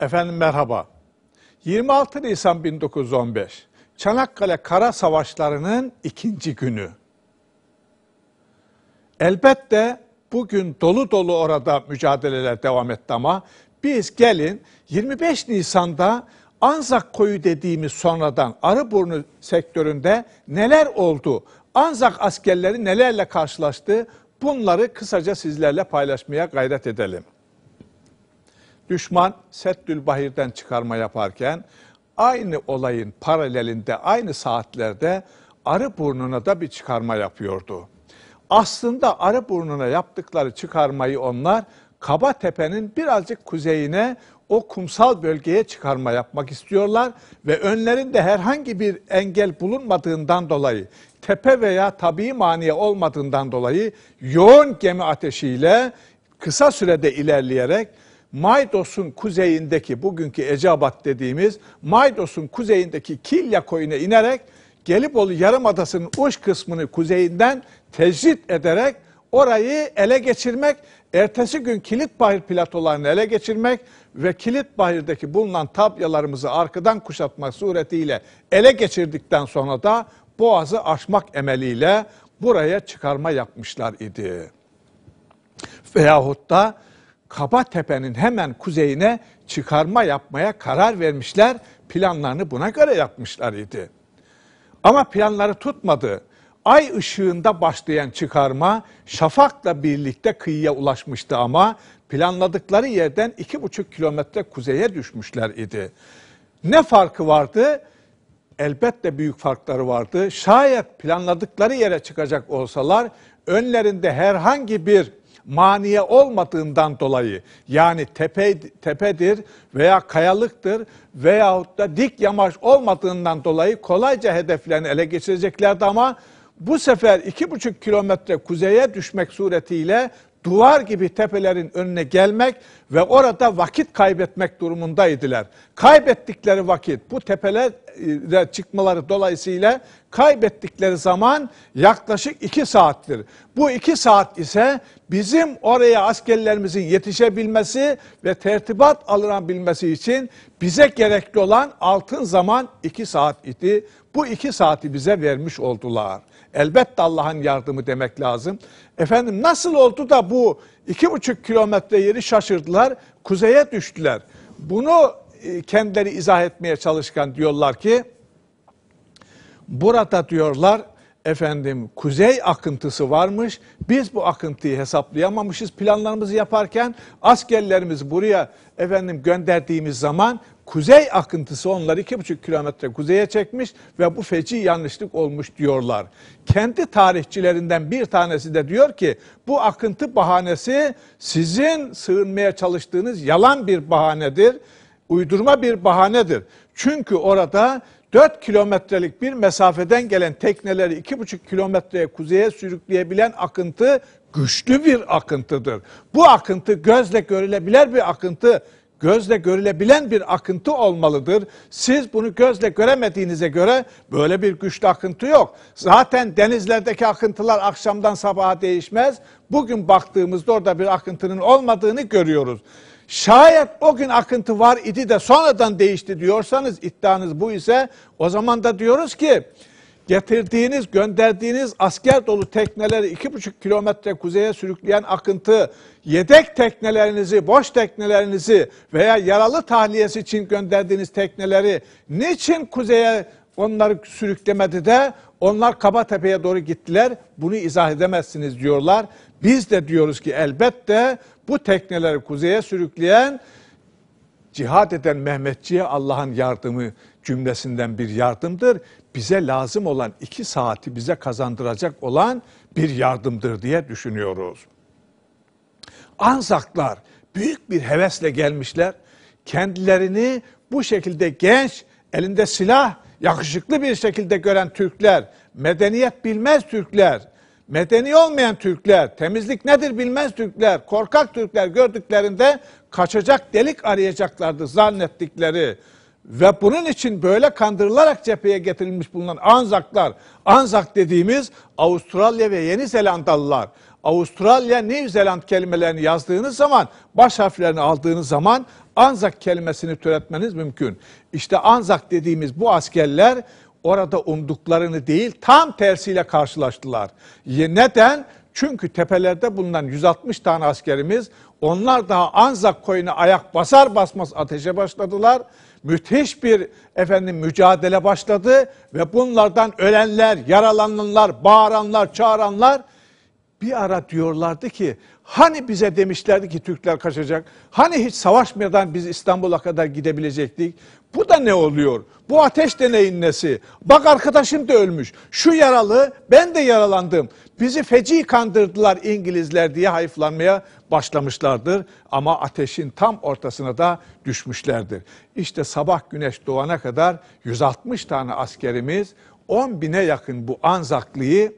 Efendim merhaba. 26 Nisan 1915 Çanakkale Kara Savaşları'nın ikinci günü. Elbette bugün dolu dolu orada mücadeleler devam etti ama biz gelin 25 Nisan'da Anzak koyu dediğimiz sonradan Arıburnu sektöründe neler oldu? Anzak askerleri nelerle karşılaştı? Bunları kısaca sizlerle paylaşmaya gayret edelim. Düşman Seddül Bahir'den çıkarma yaparken aynı olayın paralelinde aynı saatlerde Arıburnu'na da bir çıkarma yapıyordu. Aslında Arıburnu'na yaptıkları çıkarmayı onlar Kabatepe'nin birazcık kuzeyine o kumsal bölgeye çıkarma yapmak istiyorlar ve önlerinde herhangi bir engel bulunmadığından dolayı tepe veya tabii maniye olmadığından dolayı yoğun gemi ateşiyle kısa sürede ilerleyerek Maydos'un kuzeyindeki bugünkü Eceabat dediğimiz Maydos'un kuzeyindeki Kilya koyuna inerek Gelibolu Yarımadası'nın uç kısmını kuzeyinden tecrit ederek orayı ele geçirmek, ertesi gün Kilitbahir platolarını ele geçirmek ve Kilitbahir'deki bulunan tabyalarımızı arkadan kuşatmak suretiyle ele geçirdikten sonra da Boğaz'ı aşmak emeliyle buraya çıkarma yapmışlar idi. Veyahut da Kabatepe'nin hemen kuzeyine çıkarma yapmaya karar vermişler. Planlarını buna göre yapmışlar idi. Ama planları tutmadı. Ay ışığında başlayan çıkarma şafakla birlikte kıyıya ulaşmıştı ama planladıkları yerden iki buçuk kilometre kuzeye düşmüşler idi. Ne farkı vardı? Elbette büyük farkları vardı. Şayet planladıkları yere çıkacak olsalar önlerinde herhangi bir maniye olmadığından dolayı yani tepe, tepedir veya kayalıktır veyahut da dik yamaç olmadığından dolayı kolayca hedeflerini ele geçireceklerdi ama bu sefer iki buçuk kilometre kuzeye düşmek suretiyle duvar gibi tepelerin önüne gelmek ve orada vakit kaybetmek durumundaydılar. Kaybettikleri vakit bu tepelere çıkmaları dolayısıyla kaybettikleri zaman yaklaşık iki saattir. Bu iki saat ise bizim oraya askerlerimizin yetişebilmesi ve tertibat alınabilmesi için bize gerekli olan altın zaman iki saat idi. Bu iki saati bize vermiş oldular. Elbette Allah'ın yardımı demek lazım. Efendim nasıl oldu da bu iki buçuk kilometre yeri şaşırdılar, kuzeye düştüler. Bunu e, kendileri izah etmeye çalışkan diyorlar ki, burada diyorlar efendim kuzey akıntısı varmış. Biz bu akıntıyı hesaplayamamışız planlarımızı yaparken askerlerimizi buraya efendim gönderdiğimiz zaman kuzey akıntısı onları iki buçuk kilometre kuzeye çekmiş ve bu feci yanlışlık olmuş diyorlar. Kendi tarihçilerinden bir tanesi de diyor ki bu akıntı bahanesi sizin sığınmaya çalıştığınız yalan bir bahanedir, uydurma bir bahanedir. Çünkü orada 4 kilometrelik bir mesafeden gelen tekneleri 2,5 kilometreye kuzeye sürükleyebilen akıntı güçlü bir akıntıdır. Bu akıntı gözle görülebilen bir akıntı gözle görülebilen bir akıntı olmalıdır. Siz bunu gözle göremediğinize göre böyle bir güçlü akıntı yok. Zaten denizlerdeki akıntılar akşamdan sabaha değişmez. Bugün baktığımızda orada bir akıntının olmadığını görüyoruz. Şayet o gün akıntı var idi de sonradan değişti diyorsanız iddianız bu ise o zaman da diyoruz ki getirdiğiniz, gönderdiğiniz asker dolu tekneleri iki buçuk kilometre kuzeye sürükleyen akıntı, yedek teknelerinizi, boş teknelerinizi veya yaralı tahliyesi için gönderdiğiniz tekneleri niçin kuzeye onları sürüklemedi de onlar Kabatepe'ye doğru gittiler. Bunu izah edemezsiniz diyorlar. Biz de diyoruz ki elbette bu tekneleri kuzeye sürükleyen cihad eden Mehmetçiye Allah'ın yardımı cümlesinden bir yardımdır. Bize lazım olan iki saati bize kazandıracak olan bir yardımdır diye düşünüyoruz. Anzaklar büyük bir hevesle gelmişler. Kendilerini bu şekilde genç, elinde silah, yakışıklı bir şekilde gören Türkler, medeniyet bilmez Türkler, medeni olmayan Türkler, temizlik nedir bilmez Türkler, korkak Türkler gördüklerinde kaçacak delik arayacaklardı zannettikleri ve bunun için böyle kandırılarak cepheye getirilmiş bulunan Anzaklar, Anzak dediğimiz Avustralya ve Yeni Zelandalılar, Avustralya, New Zealand kelimelerini yazdığınız zaman, baş harflerini aldığınız zaman Anzak kelimesini türetmeniz mümkün. İşte Anzak dediğimiz bu askerler orada umduklarını değil tam tersiyle karşılaştılar. Neden? Çünkü tepelerde bulunan 160 tane askerimiz onlar daha Anzak koyuna ayak basar basmaz ateşe başladılar. Müthiş bir efendim mücadele başladı ve bunlardan ölenler, yaralananlar, bağıranlar, çağıranlar bir ara diyorlardı ki hani bize demişlerdi ki Türkler kaçacak. Hani hiç savaşmadan biz İstanbul'a kadar gidebilecektik. Bu da ne oluyor? Bu ateş deneyin nesi? Bak arkadaşım da ölmüş. Şu yaralı ben de yaralandım. Bizi feci kandırdılar İngilizler diye hayıflanmaya başlamışlardır. Ama ateşin tam ortasına da düşmüşlerdir. İşte sabah güneş doğana kadar 160 tane askerimiz 10 bine yakın bu Anzaklıyı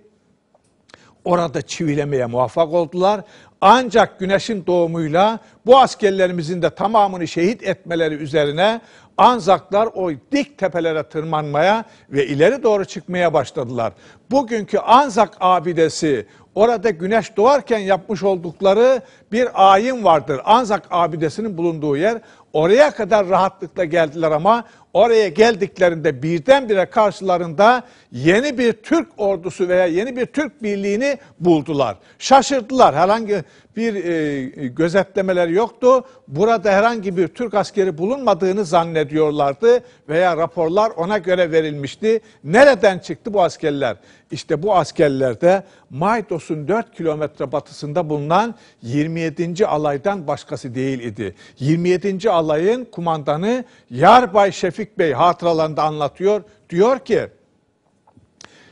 orada çivilemeye muvaffak oldular. Ancak güneşin doğumuyla bu askerlerimizin de tamamını şehit etmeleri üzerine Anzaklar o dik tepelere tırmanmaya ve ileri doğru çıkmaya başladılar. Bugünkü Anzak abidesi orada güneş doğarken yapmış oldukları bir ayin vardır. Anzak abidesinin bulunduğu yer oraya kadar rahatlıkla geldiler ama oraya geldiklerinde birdenbire karşılarında yeni bir Türk ordusu veya yeni bir Türk birliğini buldular. Şaşırdılar. Herhangi bir e, gözetlemeler yoktu. Burada herhangi bir Türk askeri bulunmadığını zannediyorlardı veya raporlar ona göre verilmişti. Nereden çıktı bu askerler? İşte bu askerler de Maydos'un 4 kilometre batısında bulunan 27. alaydan başkası değil idi. 27. alayın kumandanı Yarbay Şefik Bey hatıralarında anlatıyor. Diyor ki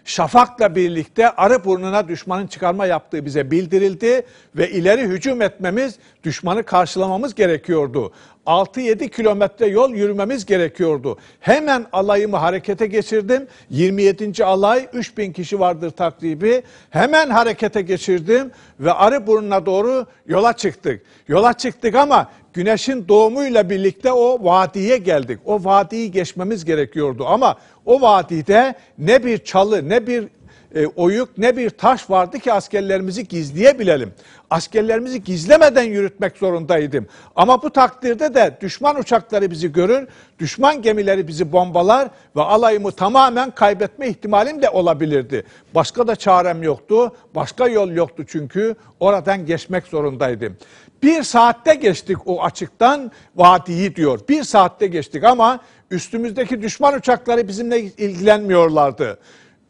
Şafak'la birlikte arı burnuna düşmanın çıkarma yaptığı bize bildirildi ve ileri hücum etmemiz, düşmanı karşılamamız gerekiyordu. 6-7 kilometre yol yürümemiz gerekiyordu. Hemen alayımı harekete geçirdim. 27. alay 3000 kişi vardır takribi. Hemen harekete geçirdim ve arı burnuna doğru yola çıktık. Yola çıktık ama güneşin doğumuyla birlikte o vadiye geldik. O vadiyi geçmemiz gerekiyordu ama o vadide ne bir çalı ne bir e, oyuk ne bir taş vardı ki askerlerimizi gizleyebilelim. Askerlerimizi gizlemeden yürütmek zorundaydım. Ama bu takdirde de düşman uçakları bizi görür, düşman gemileri bizi bombalar ve alayımı tamamen kaybetme ihtimalim de olabilirdi. Başka da çarem yoktu, başka yol yoktu çünkü oradan geçmek zorundaydım. Bir saatte geçtik o açıktan vadiyi diyor. Bir saatte geçtik ama üstümüzdeki düşman uçakları bizimle ilgilenmiyorlardı.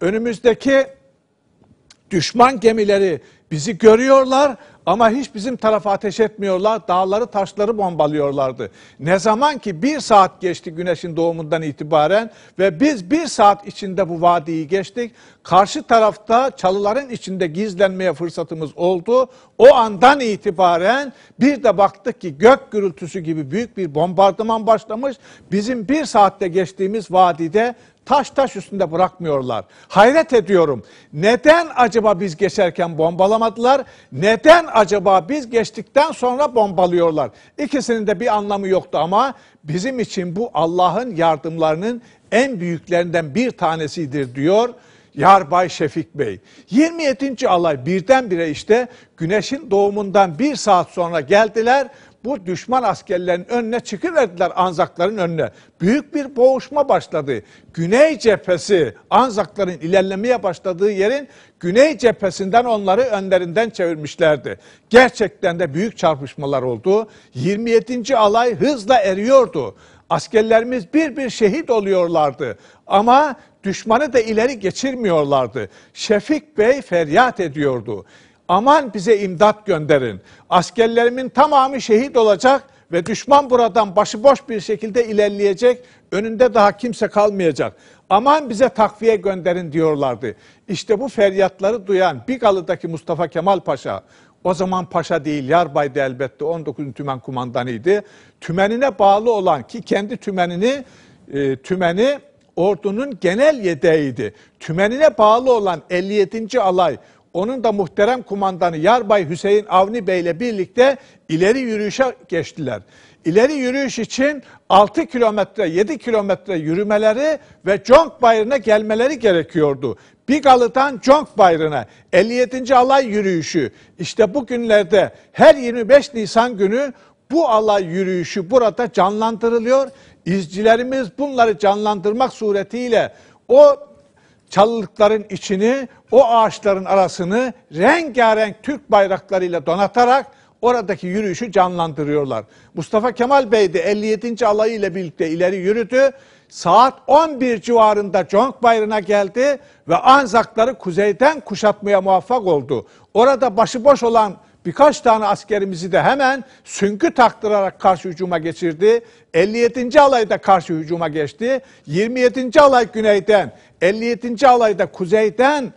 Önümüzdeki düşman gemileri bizi görüyorlar ama hiç bizim tarafa ateş etmiyorlar. Dağları taşları bombalıyorlardı. Ne zaman ki bir saat geçti güneşin doğumundan itibaren ve biz bir saat içinde bu vadiyi geçtik. Karşı tarafta çalıların içinde gizlenmeye fırsatımız oldu. O andan itibaren bir de baktık ki gök gürültüsü gibi büyük bir bombardıman başlamış. Bizim bir saatte geçtiğimiz vadide taş taş üstünde bırakmıyorlar. Hayret ediyorum. Neden acaba biz geçerken bombalamadılar? Neden acaba biz geçtikten sonra bombalıyorlar? İkisinin de bir anlamı yoktu ama bizim için bu Allah'ın yardımlarının en büyüklerinden bir tanesidir diyor. Yarbay Şefik Bey. 27. alay birdenbire işte güneşin doğumundan bir saat sonra geldiler bu düşman askerlerin önüne çıkıverdiler Anzakların önüne. Büyük bir boğuşma başladı. Güney cephesi Anzakların ilerlemeye başladığı yerin güney cephesinden onları önlerinden çevirmişlerdi. Gerçekten de büyük çarpışmalar oldu. 27. alay hızla eriyordu. Askerlerimiz bir bir şehit oluyorlardı. Ama düşmanı da ileri geçirmiyorlardı. Şefik Bey feryat ediyordu. Aman bize imdat gönderin. Askerlerimin tamamı şehit olacak ve düşman buradan başıboş bir şekilde ilerleyecek. Önünde daha kimse kalmayacak. Aman bize takviye gönderin diyorlardı. İşte bu feryatları duyan Bigalı'daki Mustafa Kemal Paşa, o zaman paşa değil yarbaydı elbette 19. tümen kumandanıydı. Tümenine bağlı olan ki kendi tümenini e, tümeni ordunun genel yedeğiydi. Tümenine bağlı olan 57. alay onun da muhterem kumandanı Yarbay Hüseyin Avni Bey ile birlikte ileri yürüyüşe geçtiler. İleri yürüyüş için 6 kilometre, 7 kilometre yürümeleri ve Conk Bayırı'na gelmeleri gerekiyordu. Bigalı'dan Conk Bayrı'na 57. alay yürüyüşü. İşte bu günlerde her 25 Nisan günü bu alay yürüyüşü burada canlandırılıyor. İzcilerimiz bunları canlandırmak suretiyle o çalılıkların içini, o ağaçların arasını rengarenk Türk bayraklarıyla donatarak oradaki yürüyüşü canlandırıyorlar. Mustafa Kemal Bey de 57. alayı ile birlikte ileri yürüdü. Saat 11 civarında Conk Bayrı'na geldi ve Anzakları kuzeyden kuşatmaya muvaffak oldu. Orada başıboş olan birkaç tane askerimizi de hemen sünkü taktırarak karşı hücuma geçirdi. 57. alayda karşı hücuma geçti. 27. alay güneyden, 57. alayda kuzeyden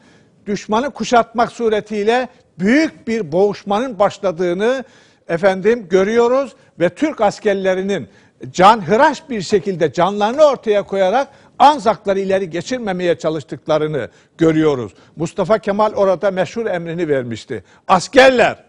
düşmanı kuşatmak suretiyle büyük bir boğuşmanın başladığını efendim görüyoruz ve Türk askerlerinin canhıraş bir şekilde canlarını ortaya koyarak Anzakları ileri geçirmemeye çalıştıklarını görüyoruz. Mustafa Kemal orada meşhur emrini vermişti. Askerler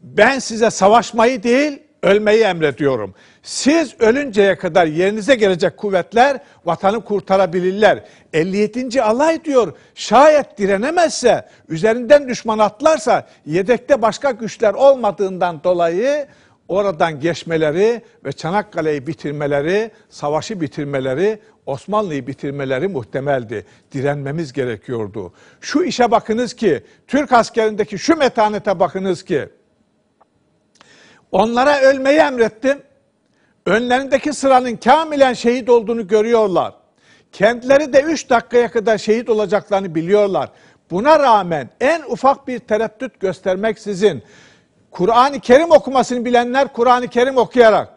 ben size savaşmayı değil ölmeyi emrediyorum. Siz ölünceye kadar yerinize gelecek kuvvetler vatanı kurtarabilirler. 57. alay diyor şayet direnemezse üzerinden düşman atlarsa yedekte başka güçler olmadığından dolayı oradan geçmeleri ve Çanakkale'yi bitirmeleri, savaşı bitirmeleri, Osmanlı'yı bitirmeleri muhtemeldi. Direnmemiz gerekiyordu. Şu işe bakınız ki, Türk askerindeki şu metanete bakınız ki, onlara ölmeyi emrettim. Önlerindeki sıranın kamilen şehit olduğunu görüyorlar. Kendileri de üç dakikaya kadar şehit olacaklarını biliyorlar. Buna rağmen en ufak bir tereddüt göstermeksizin Kur'an-ı Kerim okumasını bilenler Kur'an-ı Kerim okuyarak,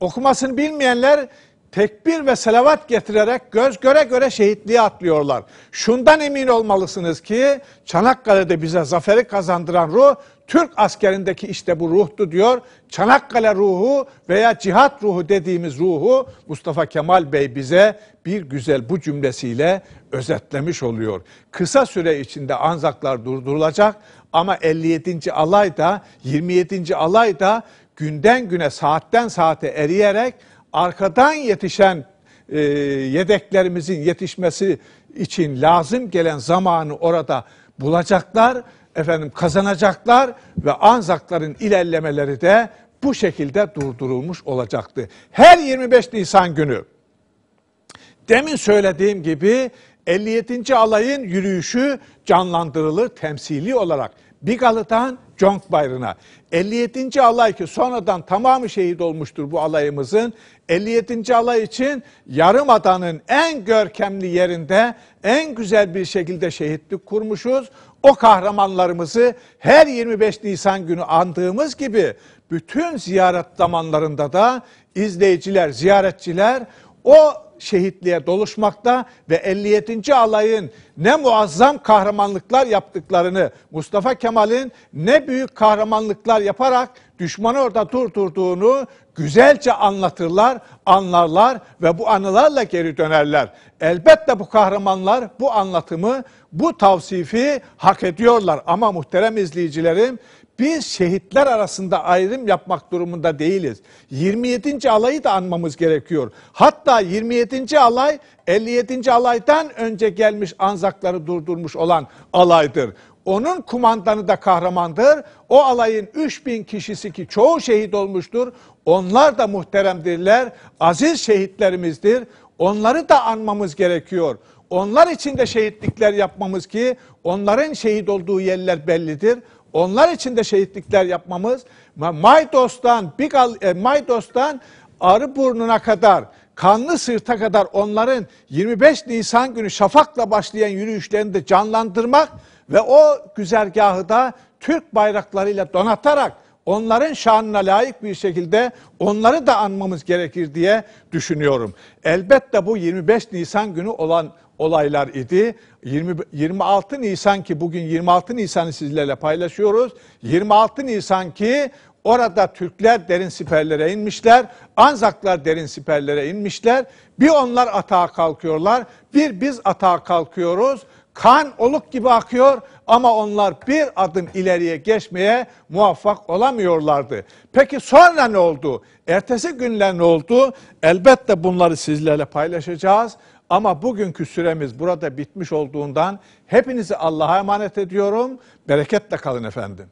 okumasını bilmeyenler tekbir ve selavat getirerek göz göre göre şehitliğe atlıyorlar. Şundan emin olmalısınız ki Çanakkale'de bize zaferi kazandıran ruh Türk askerindeki işte bu ruhtu diyor. Çanakkale ruhu veya cihat ruhu dediğimiz ruhu Mustafa Kemal Bey bize bir güzel bu cümlesiyle özetlemiş oluyor. Kısa süre içinde Anzaklar durdurulacak ama 57. alayda 27. alayda günden güne saatten saate eriyerek arkadan yetişen e, yedeklerimizin yetişmesi için lazım gelen zamanı orada bulacaklar, efendim kazanacaklar ve Anzakların ilerlemeleri de bu şekilde durdurulmuş olacaktı. Her 25 Nisan günü demin söylediğim gibi 57. alayın yürüyüşü canlandırılır temsili olarak. Bigalı'dan Conk Bayrı'na. 57. alay ki sonradan tamamı şehit olmuştur bu alayımızın. 57. alay için Yarımada'nın en görkemli yerinde en güzel bir şekilde şehitlik kurmuşuz. O kahramanlarımızı her 25 Nisan günü andığımız gibi bütün ziyaret zamanlarında da izleyiciler, ziyaretçiler o şehitliğe doluşmakta ve 57. alayın ne muazzam kahramanlıklar yaptıklarını, Mustafa Kemal'in ne büyük kahramanlıklar yaparak düşmanı orada durdurduğunu güzelce anlatırlar, anlarlar ve bu anılarla geri dönerler. Elbette bu kahramanlar bu anlatımı, bu tavsifi hak ediyorlar ama muhterem izleyicilerim biz şehitler arasında ayrım yapmak durumunda değiliz. 27. alayı da anmamız gerekiyor. Hatta 27. alay 57. alaydan önce gelmiş Anzakları durdurmuş olan alaydır. Onun kumandanı da kahramandır. O alayın 3000 kişisi ki çoğu şehit olmuştur. Onlar da muhteremdirler. Aziz şehitlerimizdir. Onları da anmamız gerekiyor. Onlar için de şehitlikler yapmamız ki onların şehit olduğu yerler bellidir. Onlar için de şehitlikler yapmamız Maydos'tan, Bigal, e, Maydos'tan Arıburnu'na kadar, Kanlı Sırt'a kadar onların 25 Nisan günü şafakla başlayan yürüyüşlerini de canlandırmak ve o güzergahı da Türk bayraklarıyla donatarak onların şanına layık bir şekilde onları da anmamız gerekir diye düşünüyorum. Elbette bu 25 Nisan günü olan olaylar idi. 20, 26 Nisan ki bugün 26 Nisan'ı sizlerle paylaşıyoruz. 26 Nisan ki orada Türkler derin siperlere inmişler. Anzaklar derin siperlere inmişler. Bir onlar atağa kalkıyorlar. Bir biz atağa kalkıyoruz. Kan oluk gibi akıyor ama onlar bir adım ileriye geçmeye muvaffak olamıyorlardı. Peki sonra ne oldu? Ertesi günler ne oldu? Elbette bunları sizlerle paylaşacağız. Ama bugünkü süremiz burada bitmiş olduğundan hepinizi Allah'a emanet ediyorum. Bereketle kalın efendim.